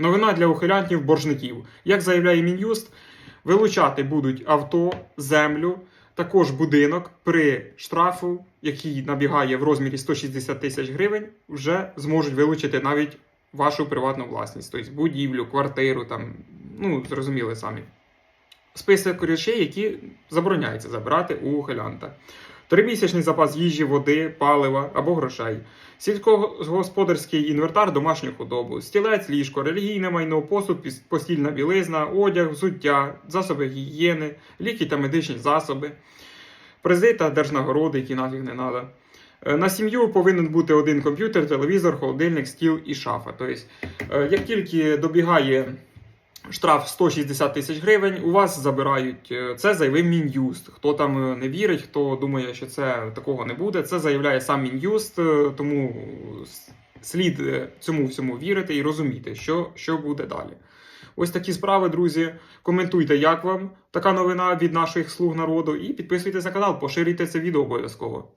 Новина для ухилянтів боржників. Як заявляє Мін'юст, вилучати будуть авто, землю, також будинок при штрафу, який набігає в розмірі 160 тисяч гривень, вже зможуть вилучити навіть вашу приватну власність, тобто будівлю, квартиру, там, ну, зрозуміли самі. Список речей, які забороняється забирати у ухилянта. Тримісячний запас їжі, води, палива або грошей, сільськогосподарський інвентар, домашню худобу, стілець, ліжко, релігійне майно, посуд, постільна білизна, одяг, взуття, засоби гігієни, ліки та медичні засоби, призи та держнагороди, які нафіг не треба. На сім'ю повинен бути один комп'ютер, телевізор, холодильник, стіл і шафа. Тобто, е, як тільки добігає штраф 160 тисяч гривень, у вас забирають е, це заявив Мін'юст. Хто там е, не вірить, хто думає, що це такого не буде, це заявляє сам Мін'юст, е, тому слід цьому всьому вірити і розуміти, що, що буде далі. Ось такі справи, друзі. Коментуйте, як вам така новина від наших слуг народу, і підписуйтесь на канал, поширюйте це відео обов'язково.